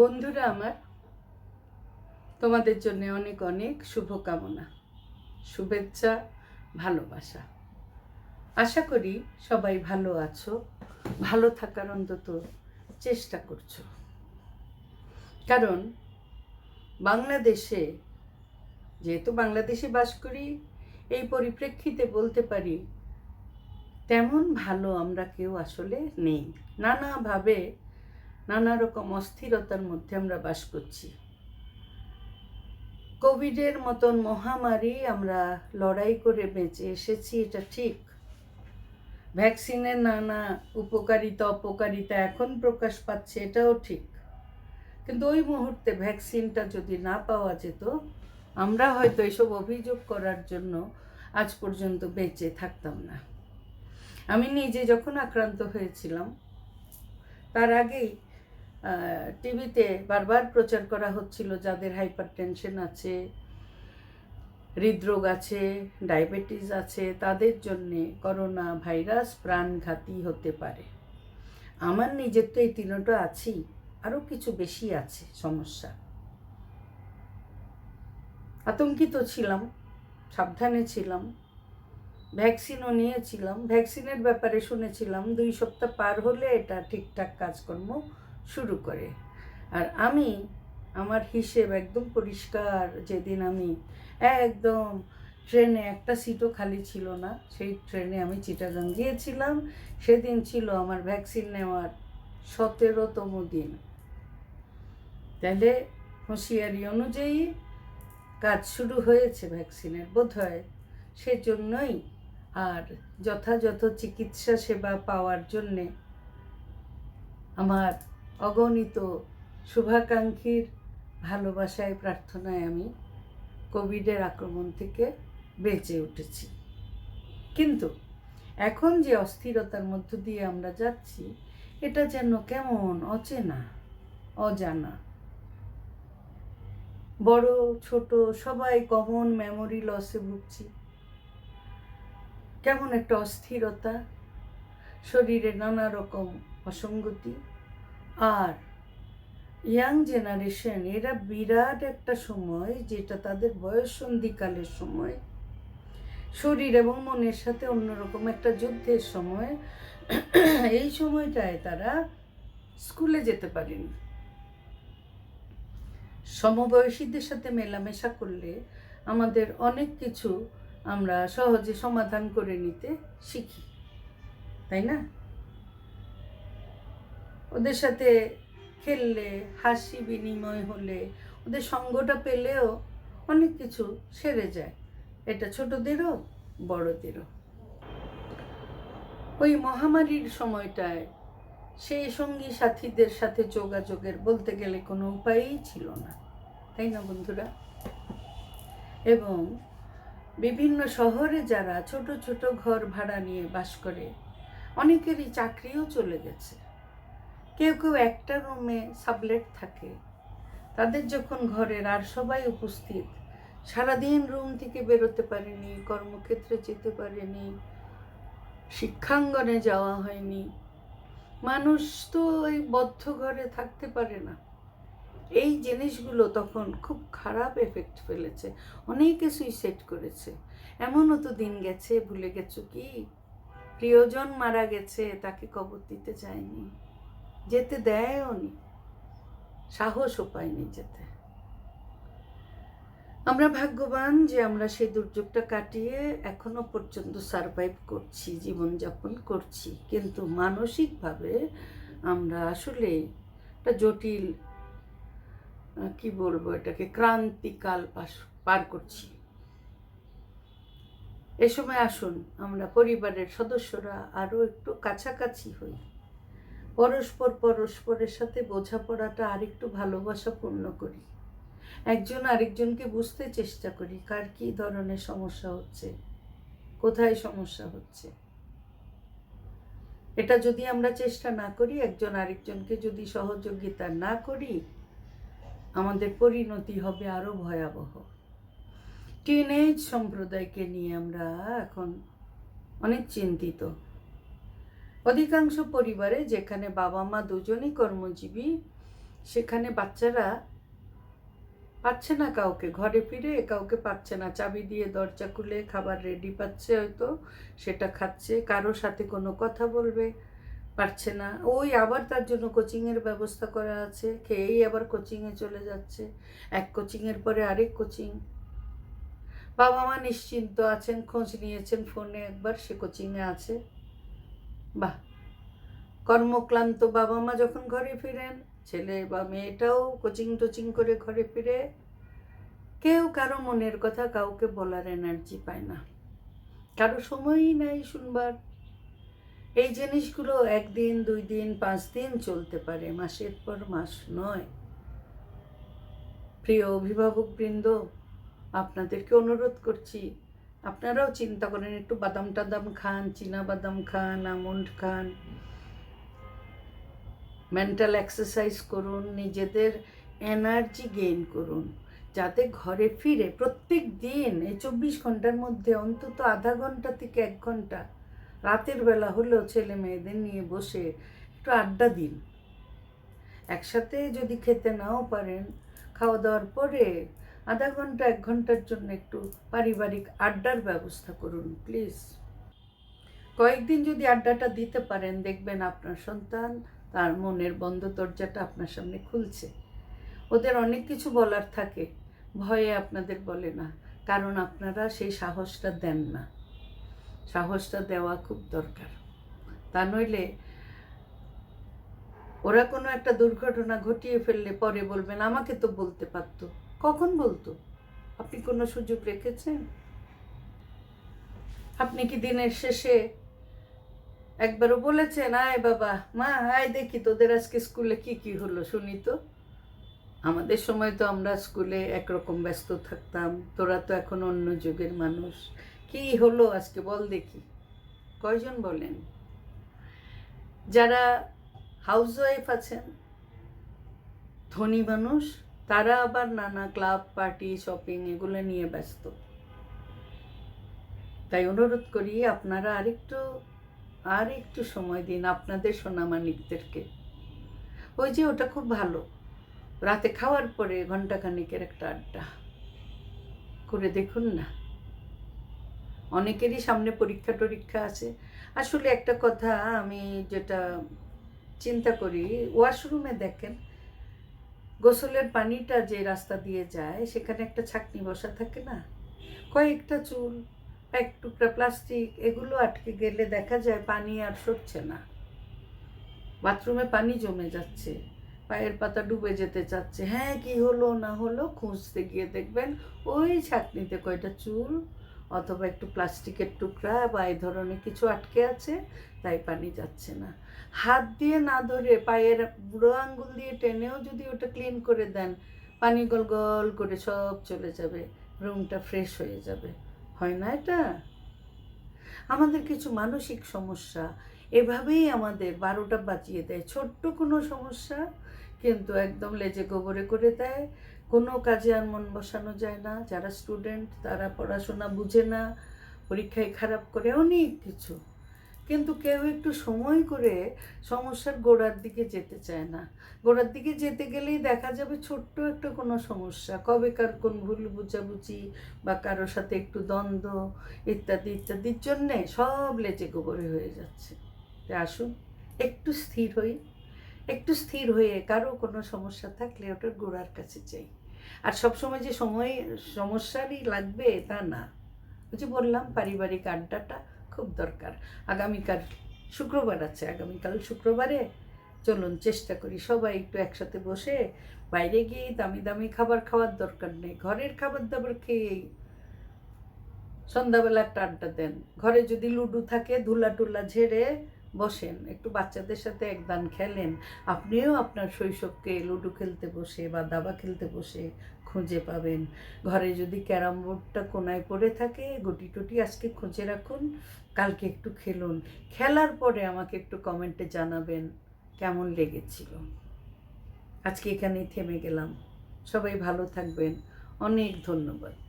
বন্ধুরা আমার, তোমাদের জন্য অনেক অনেক শুভকামনা, শুভেচ্ছা, ভালোবাসা। আশা করি সবাই ভালো আছো, ভালো থাকার অন্তত চেষ্টা করছ। কারণ বাংলাদেশে, যেহেতু বাংলাদেশে বাস করি, এই পরিপ্রেক্ষিতে বলতে পারি, তেমন ভালো আমরা কেউ আসলে নেই। নানাভাবে নানা রকম অস্থিরতার মধ্যে আমরা বাস করছি। কোভিডের মতন মহামারী আমরা লড়াই করে বেঁচে এসেছি, এটা ঠিক। ভ্যাকসিনের নানা উপকারিতা, অপকারিতা এখন প্রকাশ পাচ্ছে, এটাও ঠিক। কিন্তু ওই মুহূর্তে ভ্যাকসিনটা যদি না পাওয়া যেত, আমরা হয়তো এসব অভিযোগ করার জন্য আজ পর্যন্ত বেঁচে থাকতাম না। আমি নিজে যখন আক্রান্ত হয়েছিলাম, তার আগেই টিভিতে বারবার প্রচার করা হচ্ছিল যাদের হাইপার টেনশন আছে, হৃদরোগ আছে, ডায়াবেটিস আছে, তাদের জন্যে করোনা ভাইরাস প্রাণঘাতী হতে পারে। আমার নিজের তো এই তিনটা আছেই, আরও কিছু বেশি আছে সমস্যা। আতঙ্কিত ছিলাম, সাবধানে ছিলাম, ভ্যাকসিনও নিয়েছিলাম, ভ্যাকসিনের ব্যাপারে শুনেছিলাম, দুই সপ্তাহ পার হলে এটা ঠিকঠাক কাজকর্ম শুরু করে। আর আমি আমার হিসেব একদম পরিষ্কার, যেদিন আমি একদম ট্রেনে একটা সিটও খালি ছিল না, সেই ট্রেনে আমি চিটাগাং গিয়েছিলাম। সেদিন ছিল আমার ভ্যাকসিন নেওয়ার সতেরোতম দিন। তাহলে হুঁশিয়ারি অনুযায়ী কাজ শুরু হয়েছে ভ্যাকসিনের বোধ হয় সেজন্যই আর যথাযথ চিকিৎসা সেবা পাওয়ার জন্যে আমার অগণিত শুভাকাঙ্ক্ষীর ভালোবাসায় প্রার্থনায় আমি কোভিডের আক্রমণ থেকে বেঁচে উঠেছি। কিন্তু এখন যে অস্থিরতার মধ্য দিয়ে আমরা যাচ্ছি, এটা যেন কেমন অচেনা, অজানা। বড়, ছোট, সবাই কমন মেমোরি লসে ভুগছি। কেমন একটা অস্থিরতা, শরীরে নানা রকম অসঙ্গতি আর ইয়াং জেনারেশন এরা বিরাট একটা সময় যেটা তাদের বয়স সন্ধিকালের সময়। শরীর এবং মনের সাথে অন্যরকম একটা যুদ্ধের সময়। এই সময়টায় তারা স্কুলে যেতে পারেনি। সমবয়সীদের সাথে মেলামেশা করলে আমাদের অনেক কিছু আমরা সহজে সমাধান করে নিতে শিখি। তাই না? ওদের সাথে খেললে, হাসি বিনিময় হলে, ওদের সঙ্গটা পেলেও অনেক কিছু সেরে যায়। এটা ছোটদেরও, বড়দেরও। ওই মহামারীর সময়টায় সেই সঙ্গী সাথীদের সাথে যোগাযোগের বলতে গেলে কোনো উপায়ই ছিল না। তাই না বন্ধুরা? এবং বিভিন্ন শহরে যারা ছোট ছোট ঘর ভাড়া নিয়ে বাস করে, অনেকেরই চাকরিও চলে গেছে। কেউ কেউ একটা রুমে সাবলেট থাকে। তাদের যখন ঘরের আর সবাই উপস্থিত, সারাদিন রুম থেকে বেরোতে পারেনি, কর্মক্ষেত্রে যেতে পারেনি, শিক্ষাঙ্গনে যাওয়া হয়নি। মানুষ তো ওই বদ্ধ ঘরে থাকতে পারে না। এই জিনিসগুলো তখন খুব খারাপ এফেক্ট ফেলেছে, অনেকে সুইসাইড করেছে। এমনও তো দিন গেছে, ভুলে গেছো কি? প্রিয়জন মারা গেছে, তাকে কবর দিতে যায়নি। যেতে দেয়ও নি সাহসও পাইনি যেতে। আমরা ভাগ্যবান যে আমরা সেই দুর্যোগটা কাটিয়ে এখনও পর্যন্ত সারভাইভ করছি, জীবনযাপন করছি। কিন্তু মানসিকভাবে আমরা আসলে একটা জটিল কি বলব এটাকে, ক্রান্তিকাল পার করছি। এ সময় আসুন, আমরা পরিবারের সদস্যরা আরও একটু কাছাকাছি হই। পরস্পর পরস্পরের সাথে বোঝাপড়াটা আরেকটু ভালোবাসাপূর্ণ করি। একজন আরেকজনকে বুঝতে চেষ্টা করি, কার কী ধরনের সমস্যা হচ্ছে, কোথায় সমস্যা হচ্ছে। এটা যদি আমরা চেষ্টা না করি, একজন আরেকজনকে যদি সহযোগিতা না করি, আমাদের পরিণতি হবে আরও ভয়াবহ। টিনেজ সম্প্রদায়কে নিয়ে আমরা এখন অনেক চিন্তিত। অধিকাংশ পরিবারে যেখানে বাবা মা দুজনই কর্মজীবী, সেখানে বাচ্চারা পাচ্ছে না কাউকে। ঘরে ফিরে কাউকে পাচ্ছে না। চাবি দিয়ে দরজা খুলে খাবার রেডি পাচ্ছে হয়তো, সেটা খাচ্ছে, কারও সাথে কোনো কথা বলবে, পারছে না। ওই আবার তার জন্য কোচিংয়ের ব্যবস্থা করা আছে, খেয়েই আবার কোচিংয়ে চলে যাচ্ছে। এক কোচিংয়ের পরে আরেক কোচিং বাবা মা নিশ্চিন্ত আছেন, খোঁজ নিয়েছেন, ফোনে একবার সে কোচিংয়ে আছে। বাহ। কর্মক্লান্ত বাবা মা যখন ঘরে ফিরেন, ছেলে বা মেয়েটাও কোচিং টোচিং করে ঘরে ফিরে, কেউ কারও মনের কথা কাউকে বলার এনার্জি পায় না। কারও সময়ই নাই শুনবার। এই জিনিসগুলো একদিন, দুই দিন, পাঁচ দিন চলতে পারে, মাসের পর মাস নয়। প্রিয় অভিভাবকবৃন্দ, আপনাদেরকে অনুরোধ করছি আপনারাও চিন্তা করেন, একটু বাদাম টাদাম খান, চীনা বাদাম খান, আমন্ড খান। মেন্টাল এক্সারসাইজ করুন, নিজেদের এনার্জি গেইন করুন, যাতে ঘরে ফিরে প্রত্যেক দিন এই চব্বিশ ঘণ্টার মধ্যে অন্তত আধা ঘণ্টা থেকে এক ঘণ্টা রাতের বেলা হলেও ছেলে মেয়েদের নিয়ে বসে একটু আড্ডা দিন। একসাথে যদি খেতে নাও পারেন, খাওয়া দাওয়ার পরে আধা ঘণ্টা, এক ঘণ্টার জন্য একটু পারিবারিক আড্ডার ব্যবস্থা করুন, প্লিজ। কয়েকদিন যদি আড্ডাটা দিতে পারেন, দেখবেন আপনার সন্তান তার মনের বন্ধ দরজাটা আপনার সামনে খুলছে। ওদের অনেক কিছু বলার থাকে, ভয়ে আপনাদের বলে না, কারণ আপনারা সেই সাহসটা দেন না। সাহসটা দেওয়া খুব দরকার। তা নইলে ওরা কোনো একটা দুর্ঘটনা ঘটিয়ে ফেললে পরে বলবেন, আমাকে তো বলতে পারতো। কখন বলতো? আপনি কোনো সুযোগ রেখেছেন? আপনি কি দিনের শেষে একবারও বলেছেন, আয় বাবা, মা, আয় দেখি তোদের আজকে স্কুলে কি কি হলো? শুনি তো। আমাদের সময় তো আমরা স্কুলে একরকম ব্যস্ত থাকতাম, তোরা তো এখন অন্য যুগের মানুষ। কি হলো আজকে বল দেখি। কয়জন বলেন? যারা হাউস ওয়াইফ আছেন, ধনী মানুষ তারা আবার নানা ক্লাব, পার্টি, শপিং এগুলো নিয়ে ব্যস্ত। তাই অনুরোধ করি আপনারা আরেকটু আর একটু সময় দিন আপনাদের সোনামানিকদেরকে। ওই যে ওটা খুব ভালো। রাতে খাওয়ার পরে ঘন্টাখানিকের একটা আড্ডা। করে দেখুন না। অনেকেরই সামনে পরীক্ষা টরীক্ষা আছে। আসলে একটা কথা আমি যেটা চিন্তা করি, ওয়াশরুমে দেখেন গোসলের পানিটা যে রাস্তা দিয়ে যায়, সেখানে একটা ছাকনি বসা থাকে না? কয়েকটা চুল, এক টুকরা প্লাস্টিক, এগুলো আটকে গেলে দেখা যায় পানি আর সরছে না। বাথরুমে পানি জমে যাচ্ছে, পায়ের পাতা ডুবে যেতে চাচ্ছে। হ্যাঁ কি হলো না হলো খুঁজতে গিয়ে দেখবেন ওই ছাকনিতে কয়টা চুল অথবা একটু প্লাস্টিকের টুকরা বা এই ধরনের কিছু আটকে আছে, তাই পানি যাচ্ছে না। হাত দিয়ে না ধরে পায়ের বুড়ো আঙ্গুল দিয়ে টেনেও যদি ওটা ক্লিন করে দেন, পানি গল গল করে সব চলে যাবে, রুমটা ফ্রেশ হয়ে যাবে। হয় না এটা? আমাদের কিছু মানসিক সমস্যা, এভাবেই আমাদের বারোটা বাঁচিয়ে দেয়। ছোট্ট কোনো সমস্যা কিন্তু একদম লেজে গোবরে করে দেয় কোনো কাজে আর মন বসানো যায় না। যারা স্টুডেন্ট তারা পড়াশোনা বুঝে না, পরীক্ষায় খারাপ করে, অনেক কিছু। কিন্তু কেউ একটু সময় করে সমস্যার গোড়ার দিকে যেতে চায় না। গোড়ার দিকে যেতে গেলেই দেখা যাবে ছোট্ট একটা কোনো সমস্যা। কবে কার কোন ভুল বুঝাবুঝি বা কারোর সাথে একটু দ্বন্দ্ব, ইত্যাদি, ইত্যাদির জন্যে সব লেচে গোবরে হয়ে যাচ্ছে। আসুন, একটু স্থির হই। একটু স্থির হয়ে কারও কোনো সমস্যা থাকলে ওটার গোড়ার কাছে চাই। আর সবসময় যে সময়, সমস্যারই লাগবে তা না। ওই যে বললাম, পারিবারিক আড্ডাটা খুব দরকার। আগামীকাল শুক্রবার আছে, আগামীকাল শুক্রবারে চলুন চেষ্টা করি সবাই একটু একসাথে বসে বাইরে গিয়ে দামি দামি খাবার খাওয়ার দরকার নেই। ঘরের খাবার দাবার খেয়েই সন্ধ্যাবেলা একটা আড্ডা দেন। ঘরে যদি লুডু থাকে, ধুলা টুলা ঝেড়ে বসেন, একটু বাচ্চাদের সাথে একদান খেলেন। আপনিও আপনার শৈশবকে লুডো খেলতে বসে বা দাবা খেলতে বসে খুঁজে পাবেন। ঘরে যদি ক্যারাম বোর্ডটা কোনায় পড়ে থাকে গুটি টুটি আজকে খুঁজে রাখুন, কালকে একটু খেলুন। খেলার পরে আমাকে একটু কমেন্টে জানাবেন কেমন লেগেছিল। আজকে এখানেই থেমে গেলাম। সবাই ভালো থাকবেন। অনেক ধন্যবাদ।